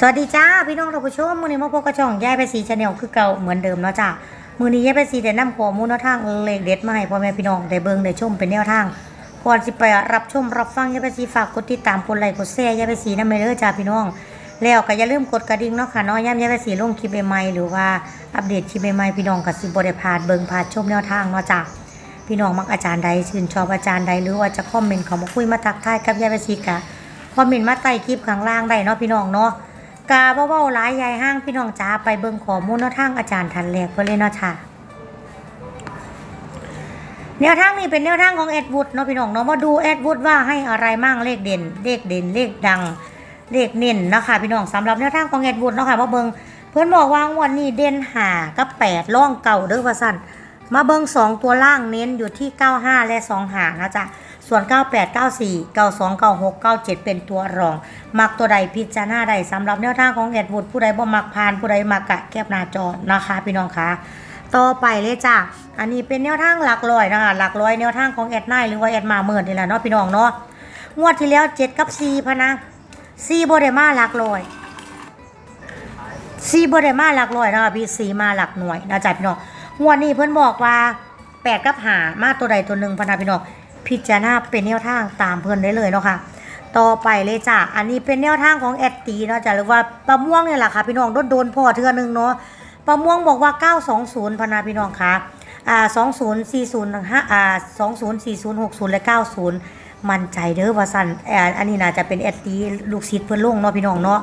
สวัสดีจ้าพี่น้องท่านผู้ชมมือนี้มาพบกับช่องยายไปสีชาแนลคือเก่าเหมือนเดิมเนาะจ้ามือนี้ยายไปสีได้นำข้อมูลแนวทางเลขเด็ดมาให้พ่อแม่พี่น้องได้เบิ่งได้ชมเป็นแนวทางก่อนสิไปรับชมรับฟังยายไปสีฝากกดติดตามกดไลค์กดแชร์ยายไปสีนำไปเด้อจ้าพี่น้อง แล้วก็อย่าลืมกดกระดิ่งเนาะค่ะนาะยามยายไปสีลงคลิปใหม่หรือว่าอัปเดตคลิปใหม่พี่น้องก็สิบ่ได้พลาดเบิ่งพลาดชมแนวทางเนาะจ้าพี่น้องมักอาจารย์ใดชื่นชอบอาจารย์ใดหรือว่าจะคอมเมนต์เขามาคุยมาทักทายกับยายไปสีกะคอมเมนต์มาใต้คลิปข้างล่างได้เนาะพี่น้องเนาะ กาเว้าๆหลายใหญ่ห้างพี่น้องจ้าไปเบิ่งข้อมูลแนวทางอาจารย์ทันแรกเพื่อเลยเนาะค่ะแนวทางนี้เป็นแนวทางของแอดวูดเนาะพี่น้องเนาะมาดูแอดวูดว่าให้อะไรมั่งเลขเด่น เลขเด่นเลขดังเลขเน้นเนาะคะพี่น้องสำหรับแนวทางของแอดวูดเนาะค่ะมาเบิ่งเพื่อนบอกว่างวันนี้เด่นหากับแปดล่องเก่าเด้อว่าสั่นมาเบิ่งสองตัวล่างเน้นอยู่ที่95และ2หานะจ๊ะ ส่วน 98 94 92 96 97 เป็นตัวรอง มักตัวใดพิจารณาใดสำหรับแนวทางของแอดวูดผู้ใดบ่มักผ่านผู้ใดมักกะแคบหน้าจอนะคะ พี่น้องคะต่อไปเลยจ้ะ อันนี้เป็นแนวทางหลักร้อยนะคะหลักร้อยแนวทางของแอดไนหรือว่าแอดมาเมินนี่แหละเนาะพี่น้องเนาะงวดที่แล้ว 7 กับ4พะนะ4บ่ได้มาหลักร้อย4บ่ได้มาหลักร้อยนะคะพี่4มาหลักหน่วยนะจ๊ะพี่น้องงวดนี้เพิ่นบอกว่า8กับ5มาตัวใดตัวหนึ่งพะนะพี่น้อง พิจารณาเป็นแนวทางตามเพิ่อนได้เลยเนาะค่ะต่อไปเลยจ้ะ อันนี้เป็นแนวทางของแอดตีเนาะจ้ะหรือว่าปลาม่วงเนี่ยแหละค่ะ พี่น้องโดนโดนพ่อเทือหนึงเนาะปลาม่วงบอกว่า 920พนาพี่น้องค่ะอ่า2040 5อ่า2040 60 และ 90 มั่นใจเด้อว่าสันอ่าอันนี้น่าจะเป็นแอดตีลูกศิษย์เพิ่อนลงเนาะพี่น้องเนาะ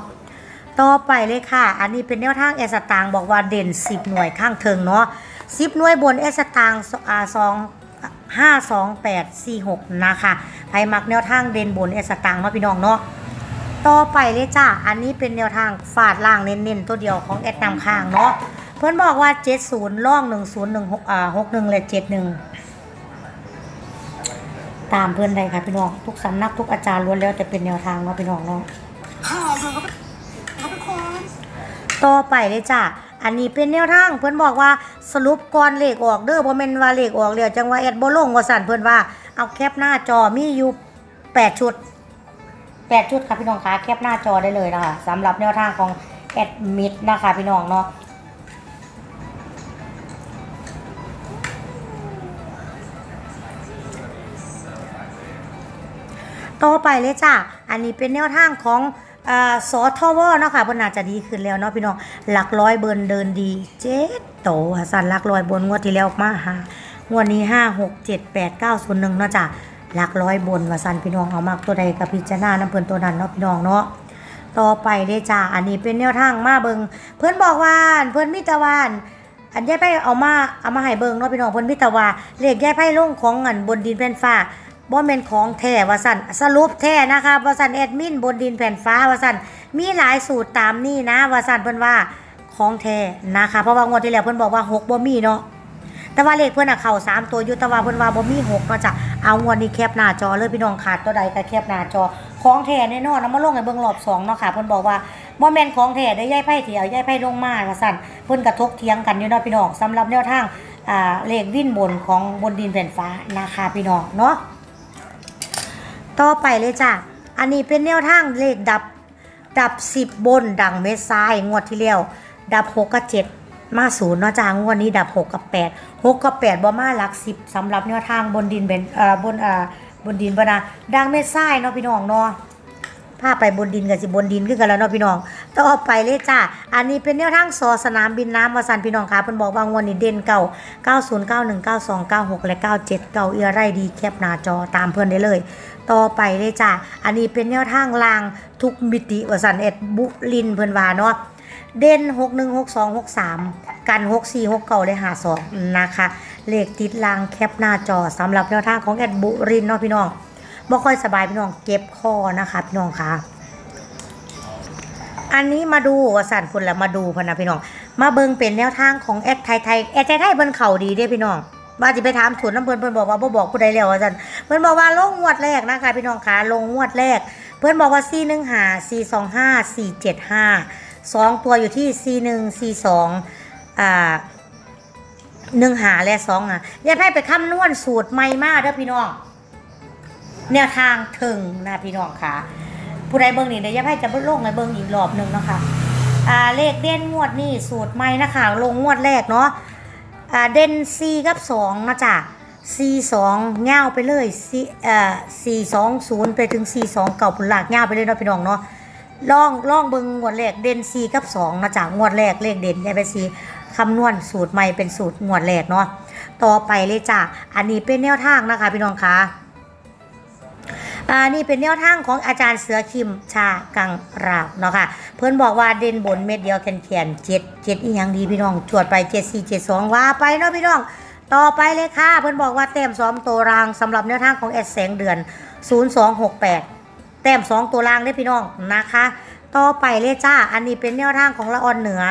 ต่อไปเลยค่ะ อันนี้เป็นแนวทางเอสตางบอกว่าเด่น 10 หน่วยข้างเทิงเนาะ10 หน่วยบนเอสตางอ่า2 5 2 8 4 6 นะคะใครมักแนวทางเด่นบนเอสตางค์เนาะพี่น้องเนาะต่อไปเลยจ้า อันนี้เป็นแนวทางฝาดล่างเน้นๆ ตัวเดียวของแอดนำข้างเนาะ เพื่อนบอกว่า 70ล่อง 1016อ่า61และ71 ตามเพื่อนใดค่ะพี่น้อง ทุกสำนักทุกอาจารย์ล้วนแล้วแต่เป็นแนวทางเนาะพี่น้องเนาะค่ะสวัสดีครับทุกคนต่อไปเลยจ้ะ อันนี้เป็นแนวทางเพื่อนบอกว่าสรุปก่อนเลขออกเด้อบ่แม่นว่าเลขออกแล้วจังว่าแอดบ่ลงว่าสั่นเพิ่อนว่าเอาแคปหน้าจอมีอยู่8ชุด8ชุดค่ะพี่น้องคะแคปหน้าจอได้เลยนะคะสำหรับแนวทางของแอดมิดนะคะพี่น้องเนาะต่อไปเลยจ้ะอันนี้เป็นแนวทางของ สอทวเนาะค่ะเพิ่นน่าจะดีขึ้นแล้วเนาะพี่น้องหลักร้อยเบิร์นเดินดีเจ็ดโตฮะสันหลักร้อยบนงวดที่แล้วมาหางวดนี้ห้าหกเจ็ดแปดเก้าศูนย์หนึ่งเนาะจ้ะหลักร้อยบนว่าสันพี่น้องเอามากตัวใดกับพิจารณาน้ำเพิ่นตัวนั้นเนาะพี่น้องเนาะต่อไปเลยจ้ะอันนี้เป็นแนวทางมาเบิงเพิ่อนบอกว่าเพิ่อนมิตรวานอันแยายไพ่เอามาเอามาให้เบิงเนาะพี่น้องเพิ่อนมิตรว่าเลขยายไพ่ลงของอันบนดินแผ่นฟ้า บ่แม่นของแท้ว่าซั่นสรุปแท้นะคะว่าซั่นแอดมินบนดินแผ่นฟ้าว่าซั่นมีหลายสูตรตามนี่นะว่าซั่นเพิ่นว่าของแท้นะคะ เพราะว่างวดที่แล้วเพิ่นบอกว่าหกบ่มีเนาะแต่ว่าเลขเพิ่นน่ะเข้าสามตัวยูต่ว่าเพิ่นว่าบ่มีหกเนาจะเอางวดนี้แคปหน้าจอเลยพี่น้องขาดตัวใดก็แคปหน้าจอ ของแท้แน่นอนเอามาลงให้เบิ่งรอบสองเนาะค่ะเพิ่อนบอกว่าบ่แม่นของแท้ได้อยายไพ่เถียวยายไพ่ลงมาว่าซั่นเพิ่อนกระทกเถียงกันอยู่เนาะพี่น้องสำหรับแนวทางอ่าเลขวิ่นบนของบนดินแผ่นฟ้านะคะพี่น้องเนาะ ต่อไปเลยจ้ะ อันนี้เป็นแนวทางเลขดับ ดับสิบบนดังเม็ดทรายงวดที่แล้วดับหกกับเจ็ดมาศูนย์เนาะจ้างวดนี้ดับหกกับแปดหกกับแปดบ่มาหลักสิบสำหรับแนวทางบนดินเป็นเอ่อบนเอ่อบนดินบนะดังเม็ดทรายเนาะพี่น้องเนาะพาไปบนดินกับสิบนดินขึ้นกันแล้วเนาะพี่น้อง ต่อไปเลยจ้าอันนี้เป็นแนวทางสอสนามบินน้ำวสันพี่น้องค่ะเพิ่นบอกว่างวันนี้เด่นเก่า 90 91 92 96 และ 97เก่าเอียไรดีแคปหน้าจอตามเพิ่นได้เลย ต่อไปเลยจ้าอันนี้เป็นแนวทางลางทุกมิติวสันเอ็ดบุลินเพิ่นว่าเนาะเด่น 61 62 63 กัน 64 69ได้52นะคะเลขติดลางแคปหน้าจอสำหรับแนวทางของแอดบุรินเนาะพี่น้องบ่ค่อยสบายพี่น้องเก็บคอนะคะพี่น้องคะ อันนี้มาดูว่าสั่นพุ่นละมาดูพนะพี่น้อง มาเบิ่งเป็นแนวทางของแอดไทยไทยแอดไทยไทยเบิ่นเข่าดีเด้พี่น้องว่าสิไปถามศูนน้ำเพิ่นเพิ่นบอกว่าบ่บอกผู้ใดแล้วว่าซั่นเพิ่นบอกว่าลงงวดแรกนะคะพี่น้องคะลงงวดแรก เพิ่นบอกว่า415 425 475สองตัวอยู่ที่ 41 42อ่าหนึ่งหาและสองอะอย่าให้ไปคำนวณสูตรใหม่มากเด้อพี่น้องแนวทางถึงนะพี่น้องค่ะ ผู้ใดเบิ่งนี่เดี๋ยวยายไพ่จะลงในเบิ่งอีกรอบหนึ่งนะคะอ่าเลขเด่นงวดนี่สูตรใหม่นะคะ ลงงวดแรกเนาะอ่าเด่น4กับ2นะจ๊ะ42เงาวไปเลย4เอ่อ420ไปถึง42เก่าผลหลากเงาวไปเลยเนาะพี่น้องเนาะล่องล่องเบิ่งงวดแรกเด่น4กับ2นะจ๊ะงวดแรกเลขเด่นยายไปสีคำนวณสูตรใหม่เป็นสูตรงวดแรกเนาะต่อไปเลยจ้ะอันนี้เป็นแนวทางนะคะพี่น้องคะ อ่านี่เป็นแนวทางของอาจารย์เสือคิมชากังราวเนาะค่ะ เพื่อนบอกว่าเด่นบนเม็ดเดียวแขนแขนเจ็ดเจ็ดอีหยังดีพี่น้องจวดไปเจ็ดสี่เจ็ดสองว่าไปเนาะพี่น้อง ต่อไปเลยค่ะ เพื่อนบอกว่าแต้มซ้อมตัวรางสำหรับแนวทางของแอดแสงเดือน0268แต้มสองตัวรางได้พี่น้องนะคะ ต่อไปเลยจ้า อันนี้เป็นแนวทางของละออนเหนือ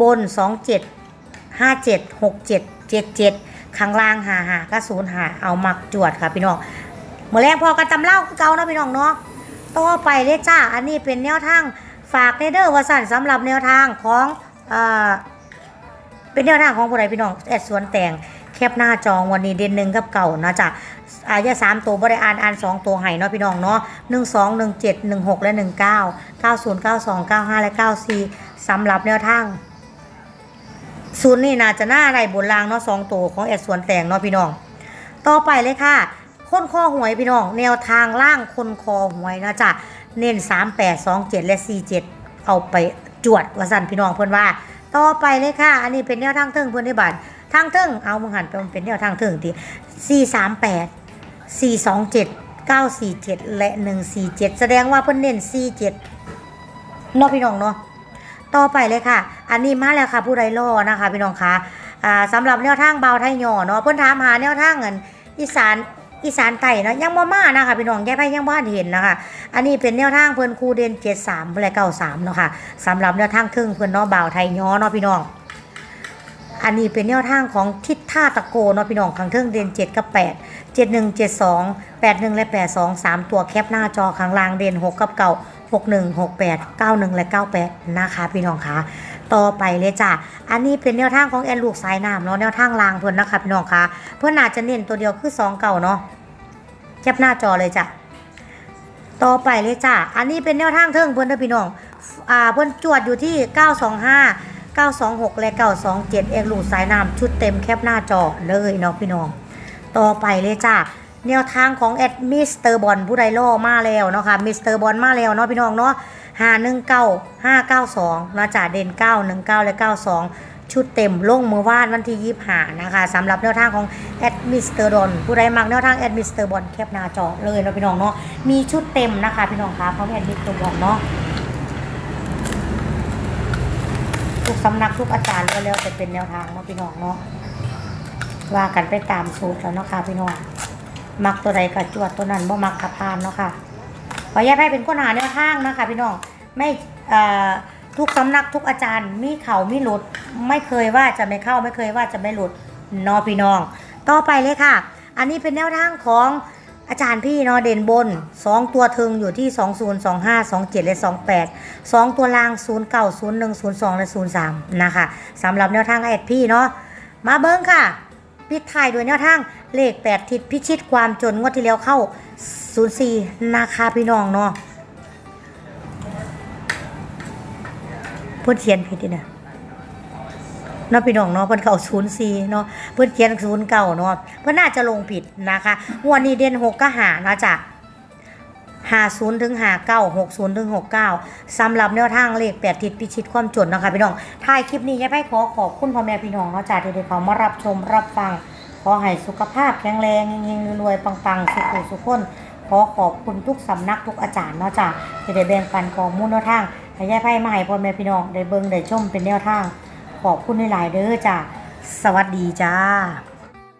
บน27 57 67 77ข้างล่างหาหาก็ศูนย์หาเอามักจวดค่ะพี่น้อง มื่อแรงพอกันตำเล่าคือเก่าเนาะพี่น้องเนาะต่อไปเลยจ้า อันนี้เป็นแนวทางฝากในเดอว่าสั่นสำหรับแนวทางของเอ่อเป็นแนวทางของผู้ใดพี่น้องแอดสวนแต่งแคบหน้าจองวันนี้เด่นหนึ่งกับเก่านะจ๊ะอายาสามตัวบริอ่านอ่านสองตัวให้เนาะพี่น้องเนาะหนึ่งสองหนึ่งเจ็ดหนึ่งหกและหนึ่งเก้าเก้าศูนย์เก้าสองเก้าห้าและเก้าสี่สำหรับแนวทางศูนย์นี่น่าจะหน้าอะไรบนรางเนาะสองตัวของแอดสวนแต่งเนาะพี่น้อง ต่อไปเลยค่ะ คนคอหวยพี่น้อง แนวทางล่างคนคอหวยนะจ๊ะเน้น3 8 2 7 และ 4 7 เอาไปจวดวสันพี่น้องเพื่อนว่า ต่อไปเลยค่ะ อันนี้เป็นแนวทางเทิงเพื่อนได้บัตรทางเทิงเอามึงหันไปมันเป็นแนวทางเทิงที4 3 8 4 2 7 9 4 7 และ 1 4 7 แสดงว่าเพื่อนเน้น 4 7เนาะพี่น้องเนาะต่อไปเลยค่ะ อันนี้มาแล้วค่ะ ผู้ใดรอนะคะพี่น้องคะอ่าสำหรับแนวทางเบาไทยหย่อเนาะเพิ่อนถามหาแนวทางเงินอีสาน อีสานไต่เนาะยังบ่มานะคะพี่น้องแย่ไปยังบ่ทันเห็นนะคะ อันนี้เป็นแนวทางเพิ่อนครูเด่น73และ93เนาะค่ะสำหรับแนวทางครึ่งเพิ่อนนาะเบาไทยย่อเนาะพี่น้อง อันนี้เป็นแนวทางของทิศท่าตะโกเนาะพี่น้องข้งเทิงเด่น7กับ8 71 72 81แปดหนึ่งและ82 3ตัวแคปหน้าจอข้างล่างเด่น6กับเก่า61 68 91แปดเก้าหนึ่งและ98นะคะพี่น้องคะ ต่อไปเลยจ้ะอันนี้เป็นแนวทางของแอนลูกสายน้ำเนาะแนวทางลางเพิ่อนนะคะพี่น้องคะเพิ่อนอาจจะเน้นตัวเดียวคือ2เก่าเนาะแคปหน้าจอเลยจ้ะต่อไปเลยจ้ะอันนี้เป็นแนวทางเทิงเพิ่อนเด้อพี่น้องอ่าเพิ่อนจวดอยู่ที่ 925 926 และ 927 เอกลูกสายน้ำชุดเต็มแคปหน้าจอเลยเนาะพี่น้อง ต่อไปเลยจ้าแนวทางของแอดมิสเตอร์บอลผู้ใดล่อมาแล้วเนาะค่ะมิสเตอร์บอลมาแล้วเนาะพี่น้องเนาะห้าหนึ่งเก้า ห้าเก้าสองนะจ่าเด่นเก้าหนึ่งเก้าและเก้าสองชุดเต็มลงมือวาดวันที่ยี่ห้านะคะสำหรับแนวทางของแอดมิสเตอร์บอลผู้ใดมักแนวทางแอดมิสเตอร์บอลแคปหน้าจอเลยนะพี่น้องเนาะมีชุดเต็มนะคะพี่น้องคะเพราะแอดมิสเตอร์บอลเนาะทุกสำนักทุกอาจารย์ก็แล้วแต่เป็นแนวทางเนาะพี่น้องเนาะว่ากันไปตามสูตรแล้วเนาะค่ะพี่น้องมักตัวใดก็จวดตัวนั้นบ่มักกระพานเนาะค่ะขออนุญาตให้เป็นคนหาแนวทางนะคะพี่น้อง ไม่ทุกสำนักทุกอาจารย์มีเข่ามีหลุด ไม่เคยว่าจะไม่เข้าไม่เคยว่าจะไม่หลุดนาะพี่น้อง ต่อไปเลยค่ะ อันนี้เป็นแนวทางของอาจารย์พี่เนาะเด่นบน 2 ตัวถึงอยู่ที่ 20 25 27 และ 28 2 ตัวล่าง 0 9 0 1 0 2 และ 0 3 นะคะสำหรับแนวทางแอดพี่เนาะมาเบิ้งค่ะ ปิดท้ายด้วยแนวทางเลข 8 ทิศพิชิตความจนงวดที่แล้วเข้า 04นะคะพี่น้องเนาะ เพิ่นเขียนผิดดินะเนาะพี่น้องเนาะเพิ่นเข้า04เนาะเพิ่นเขียน09เก้าเนาะเพิ่นน่าจะลงผิดนะคะงวดนี้เด่น6ก็หานะจ๊ะ50ถึง59 60ถึง69สำหรับแนวทางเลข8ทิศพิชิตความจนนะคะพี่น้องท้ายคลิปนี้ยายไพ่ขอขอบคุณพ่อแม่พี่น้องเนาะจ้ะที่ได้เข้ามารับชมรับฟัง ขอให้สุขภาพแข็งแรงเฮงๆรวยๆปังๆ สุขสุขคนขอขอบคุณทุกสำนักทุกอาจารย์เนาะจ้ะที่ได้แบ่งปันข้อมูลแนวทาง ให้ยายไพ่มาให้พ่อแม่พี่น้องได้เบิ่งได้ชมเป็นแนวทาง ขอบคุณหลายๆเด้อจ้าสวัสดีจ้า